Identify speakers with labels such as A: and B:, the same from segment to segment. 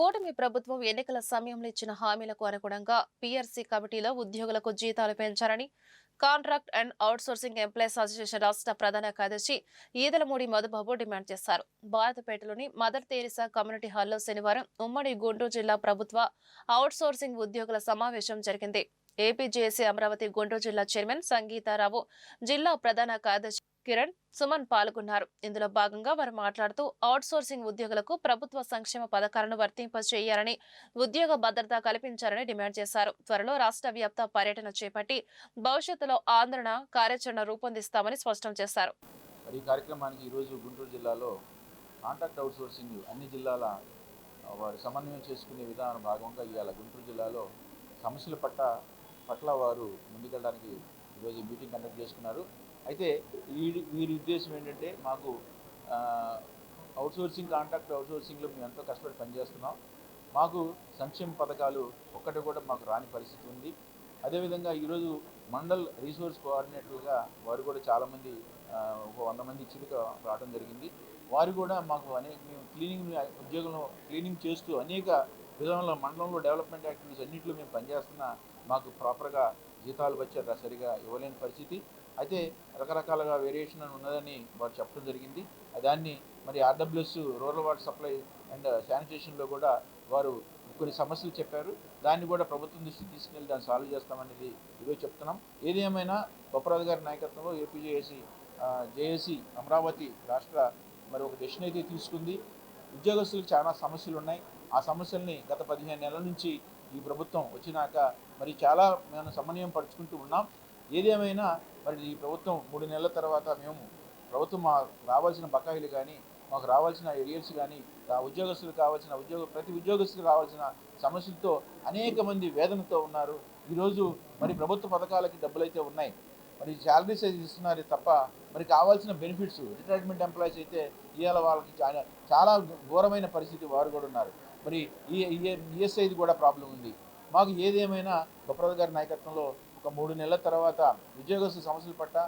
A: కూటమి ప్రభుత్వం ఎన్నికల సమయంలో ఇచ్చిన హామీలకు అనుగుణంగా పీఆర్సీ కమిటీలో ఉద్యోగులకు జీతాలు పెంచారని contract and outsourcing employees association రాష్ట్ర ప్రధాన కార్యదర్శి ఈదలమూడి మధుబాబు డిమాండ్ చేశారు. భారతపేటలోని మదర్ తెరిసా కమ్యూనిటీ హాల్లో శనివారం ఉమ్మడి గుంటూరు జిల్లా ప్రభుత్వ అవుట్సోర్సింగ్ ఉద్యోగుల సమావేశం జరిగింది. ఏపీజేఏసీ అమరావతి గుంటూరు జిల్లా చైర్మన్ సంగీతారావు జిల్లా ప్రధాన కార్యదర్శి కిరణ్ సుమన్ పాల్గొన్నారు. ఇందులో భాగంగా వారు మాట్లాడుతూ అవుట్సోర్సింగ్ ఉద్యోగులకు ప్రభుత్వ సంక్షేమ పథకాలను వర్తింపచేయాలని ఉద్యోగ భద్రత కల్పించాలని డిమాండ్ చేశారు. త్వరలో రాష్ట్ర వ్యాప్త పర్యటన చేపట్టి భవిష్యత్తులో ఆందోళన కార్యాచరణ రూపొందిస్తామని స్పష్టం చేశారు.
B: ఈ కార్యక్రమానికి ఈరోజు గుంటూరు జిల్లాలో కాంట్రాక్ట్ అవుట్సోర్సింగ్ అన్ని జిల్లాల వారు సమన్వయం చేసుకునే విధానం భాగంగా ఇవాళ గుంటూరు జిల్లాలో సమస్యల పట్ల పట్ల వారు ముందుకెళ్ళడానికి ఈరోజు మీటింగ్ కండక్ట్ చేసుకున్నారు. అయితే వీరి వీరి ఉద్దేశం ఏంటంటే మాకు అవుట్సోర్సింగ్ కాంట్రాక్ట్ అవుట్సోర్సింగ్లో మేము ఎంతో కష్టపడి పనిచేస్తున్నాం. మాకు సంక్షేమ పథకాలు ఒక్కటి కూడా మాకు రాని పరిస్థితి ఉంది. అదేవిధంగా ఈరోజు మండల్ రీసోర్స్ కోఆర్డినేటర్లుగా వారు కూడా చాలామంది ఒక వంద మంది చిలుక రావడం జరిగింది. వారు కూడా మాకు అనేక మేము క్లీనింగ్ ఉద్యోగంలో క్లీనింగ్ చేస్తూ అనేక విధానంలో మండలంలో డెవలప్మెంట్ యాక్టివిటీస్ అన్నింటిలో మేము పనిచేస్తున్నా మాకు ప్రాపర్గా జీతాలు వచ్చే సరిగా ఇవ్వలేని పరిస్థితి. అయితే రకరకాలుగా వేరియేషన్ అని ఉన్నదని వారు చెప్పడం జరిగింది. దాన్ని మరి RWS rural water supply and శానిటేషన్లో కూడా వారు కొన్ని సమస్యలు చెప్పారు. దాన్ని కూడా ప్రభుత్వం దృష్టికి తీసుకెళ్ళి దాన్ని సాల్వ్ చేస్తామనేది ఇవే చెప్తున్నాం. ఏది ఏమైనా బొప్పరాజు గారి నాయకత్వంలో ఏపీజేఏసీ జేఏసీ అమరావతి రాష్ట్ర మరి ఒక డెసిషన్ అయితే తీసుకుంది. ఉద్యోగస్తులకు చాలా సమస్యలు ఉన్నాయి ఆ సమస్యల్ని గత పదిహేను నెలల నుంచి ఈ ప్రభుత్వం వచ్చినాక మరి చాలా మేము సమన్వయం పరుచుకుంటూ ఉన్నాం. ఏదేమైనా మరి ఈ ప్రభుత్వం మూడు నెలల తర్వాత మేము ప్రభుత్వం మా రావాల్సిన బకాయిలు కానీ మాకు రావాల్సిన ఏరియల్స్ కానీ ఆ ఉద్యోగస్తులకు కావాల్సిన ఉద్యోగ ప్రతి ఉద్యోగస్తులకు కావాల్సిన సమస్యలతో అనేక మంది వేదనతో ఉన్నారు. ఈరోజు మరి ప్రభుత్వ పథకాలకి డబ్బులైతే ఉన్నాయి. మరి శాలరీస్ అయితే ఇస్తున్నారు తప్ప మరి కావాల్సిన బెనిఫిట్స్ రిటైర్మెంట్ ఎంప్లాయీస్ అయితే ఇవాళ వాళ్ళకి చాలా చాలా ఘోరమైన పరిస్థితి వారు కూడా ఉన్నారు. మరి ఈ ఈఎస్ఐది కూడా ప్రాబ్లం ఉంది. మాకు ఏదేమైనా గొప్పరాజు గారి నాయకత్వంలో ఒక మూడు నెలల తర్వాత ఉద్యోగస్తు సమస్యలు పట్ల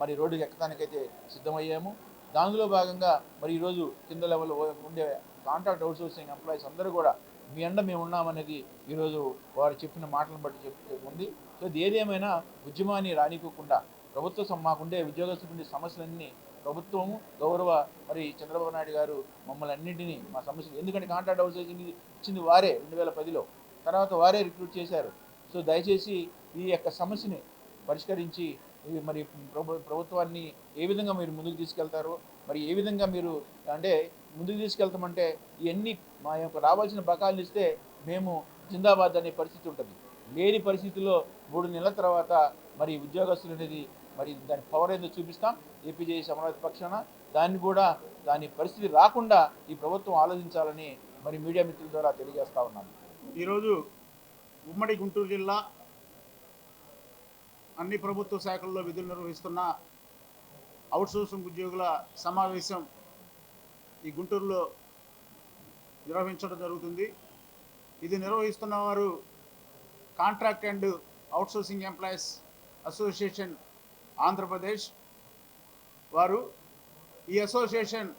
B: మరి రోడ్డుకి ఎక్కడానికైతే సిద్ధమయ్యాము. దానిలో భాగంగా మరి ఈరోజు కింద లెవెల్ ఉండే కాంట్రాక్ట్ అవుట్సోర్సింగ్ ఎంప్లాయీస్ అందరూ కూడా మీ అండ మేము ఉన్నామనేది ఈరోజు వారు చెప్పిన మాటలను బట్టి చెప్ ఉంది. సో ఇది ఏదేమైనా ఉద్యమాన్ని రానికోకుండా ప్రభుత్వం మాకుండే ఉద్యోగస్తులు ఉండే సమస్యలన్నీ ప్రభుత్వము గౌరవ మరి చంద్రబాబు నాయుడు గారు మమ్మల్ని అన్నింటినీ మా సమస్యలు. ఎందుకంటే కాంట్రాక్ట్ అవుట్సోర్సింగ్ ఇచ్చింది వారే రెండు వేల పదిలో. తర్వాత వారే రిక్రూట్ చేశారు. సో దయచేసి ఈ యొక్క సమస్యని పరిష్కరించి మరి ప్రభుత్వాన్ని ఏ విధంగా మీరు ముందుకు తీసుకెళ్తారో మరి ఏ విధంగా మీరు అంటే ముందుకు తీసుకెళ్తామంటే ఇవన్నీ మా యొక్క రావాల్సిన బకాయిలు ఇస్తే మేము జిందాబాద్ అనే పరిస్థితి ఉంటుంది. లేని పరిస్థితిలో మూడు నెలల తర్వాత మరి ఉద్యోగస్తులు అనేది మరి దాని పవర్ ఏదో చూపిస్తాం? ఏపీజేఎస్ అమరావతి పక్షాన. దాన్ని కూడా దాని పరిస్థితి రాకుండా ఈ ప్రభుత్వం ఆలోచించాలని మరి మీడియా మిత్రుల ద్వారా తెలియజేస్తా ఉన్నాను.
C: ఈరోజు ఉమ్మడి గుంటూరు జిల్లా అన్ని ప్రభుత్వ శాఖల్లో విధులు నిర్వహిస్తున్న అవుట్సోర్సింగ్ ఉద్యోగుల సమావేశం ఈ గుంటూరులో నిర్వహించడం జరుగుతుంది. ఇది నిర్వహిస్తున్న వారు contract and outsourcing employees association Andhra Pradesh వారు ఈ అసోసియేషన్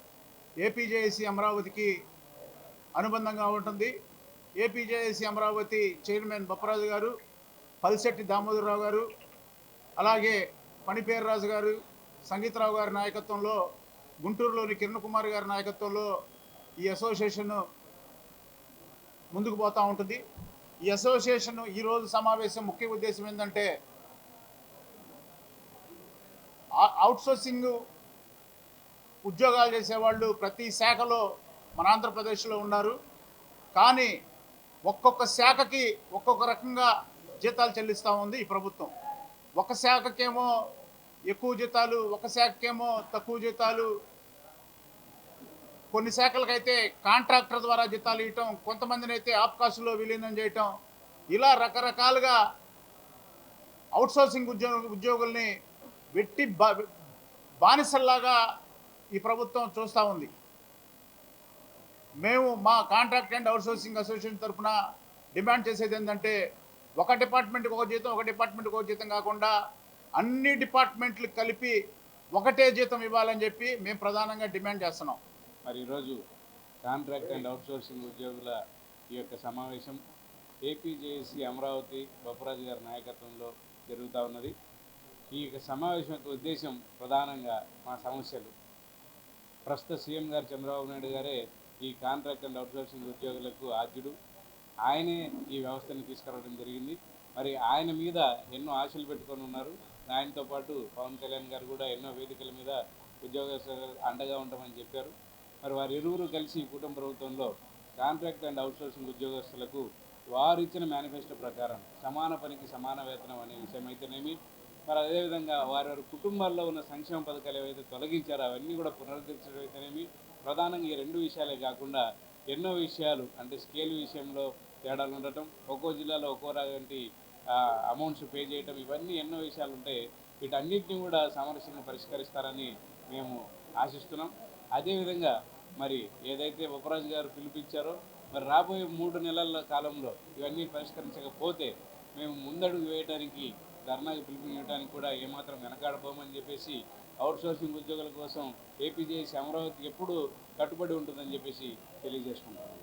C: ఏపీజేఏసీ అమరావతికి అనుబంధంగా ఉంటుంది. ఏపీజేఏసీ అమరావతి చైర్మన్ బొప్పరాజు గారు పల్శెట్టి దామోదరరావు గారు అలాగే పనిపేర్రాజు గారు సంగీతరావు గారి నాయకత్వంలో గుంటూరులోని కిరణ్ కుమార్ గారి నాయకత్వంలో ఈ అసోసియేషన్ ముందుకు పోతూ ఉంటుంది. ఈ అసోసియేషన్ ఈరోజు సమావేశం ముఖ్య ఉద్దేశం ఏంటంటే ఆ- అవుట్సోర్సింగ్ ఉద్యోగాలు చేసేవాళ్ళు ప్రతి శాఖలో మన ఆంధ్రప్రదేశ్లో ఉన్నారు. కానీ ఒక్కొక్క శాఖకి ఒక్కొక్క రకంగా జీతాలు చెల్లిస్తూ ఉంది ఈ ప్రభుత్వం. ఒక శాఖకేమో ఎక్కువ జీతాలు ఒక శాఖకేమో తక్కువ జీతాలు. కొన్ని శాఖలకైతే కాంట్రాక్టర్ ద్వారా జీతాలు ఇవ్వటం కొంతమందిని అయితే ఆప్కాసులో విలీనం చేయటం. ఇలా రకరకాలుగా అవుట్సోర్సింగ్ ఉద్యోగ ఉద్యోగుల్ని వెట్టి బానిసల్లాగా ఈ ప్రభుత్వం చూస్తూ ఉంది. మేము మా కాంట్రాక్ట్ అండ్ అవుట్సోర్సింగ్ అసోసియేషన్ తరఫున డిమాండ్ చేసేది ఏంటంటే ఒక డిపార్ట్మెంట్కి ఒక జీతం ఒక డిపార్ట్మెంట్కి ఒక జీతం కాకుండా అన్ని డిపార్ట్మెంట్లు కలిపి ఒకటే జీతం ఇవ్వాలని చెప్పి మేము ప్రధానంగా డిమాండ్ చేస్తున్నాం.
D: మరి ఈరోజు కాంట్రాక్ట్ అండ్ అవుట్సోర్సింగ్ ఉద్యోగుల ఈ యొక్క సమావేశం ఏపీజేఏసీ అమరావతి బొప్పరాజు గారి నాయకత్వంలో జరుగుతూ ఉన్నది. ఈ యొక్క సమావేశం యొక్క ఉద్దేశం ప్రధానంగా మా సమస్యలు. ప్రస్తుత సీఎం గారు చంద్రబాబు నాయుడు గారే ఈ కాంట్రాక్ట్ అండ్ అవుట్సోర్సింగ్ ఉద్యోగులకు ఆద్యుడు. ఆయనే ఈ వ్యవస్థను తీసుకురావడం జరిగింది. మరి ఆయన మీద ఎన్నో ఆశలు పెట్టుకొని ఉన్నారు. ఆయనతో పాటు పవన్ కళ్యాణ్ గారు కూడా ఎన్నో వేదికల మీద ఉద్యోగస్తులకు అండగా ఉంటామని చెప్పారు. మరి వారు ఇరువురు కలిసి కుటుంబ ప్రభుత్వంలో కాంట్రాక్ట్ అండ్ అవుట్సోర్సింగ్ ఉద్యోగస్తులకు వారు ఇచ్చిన మేనిఫెస్టో ప్రకారం సమాన పనికి సమాన వేతనం అనే విషయం అయితేనేమి మరి అదేవిధంగా వారి వారి కుటుంబాల్లో ఉన్న సంక్షేమ పథకాలు ఏవైతే తొలగించారో అవన్నీ కూడా పునరుద్ధరించడం అయితేనేమి ప్రధానంగా ఈ రెండు విషయాలే కాకుండా ఎన్నో విషయాలు అంటే స్కేల్ విషయంలో తేడాలు ఉండటం ఒక్కో జిల్లాలో ఒక్కో లాంటి అమౌంట్స్ పే చేయటం ఇవన్నీ ఎన్నో విషయాలు ఉంటాయి వీటన్నిటిని కూడా సామరస్యంగా పరిష్కరిస్తారని మేము ఆశిస్తున్నాం. అదేవిధంగా మరి ఏదైతే ఉపరాజు గారు పిలిపించారో మరి రాబోయే మూడు నెలల కాలంలో ఇవన్నీ పరిష్కరించకపోతే మేము ముందడుగు వేయడానికి ధర్నాకి పిలుపునివ్వడానికి కూడా ఏమాత్రం వెనకాడబోమని చెప్పేసి అవుట్సోర్సింగ్ ఉద్యోగుల కోసం ఏపీజేసి అమరావతి ఎప్పుడు కట్టుబడి ఉంటుందని చెప్పేసి తెలియజేసుకుంటాం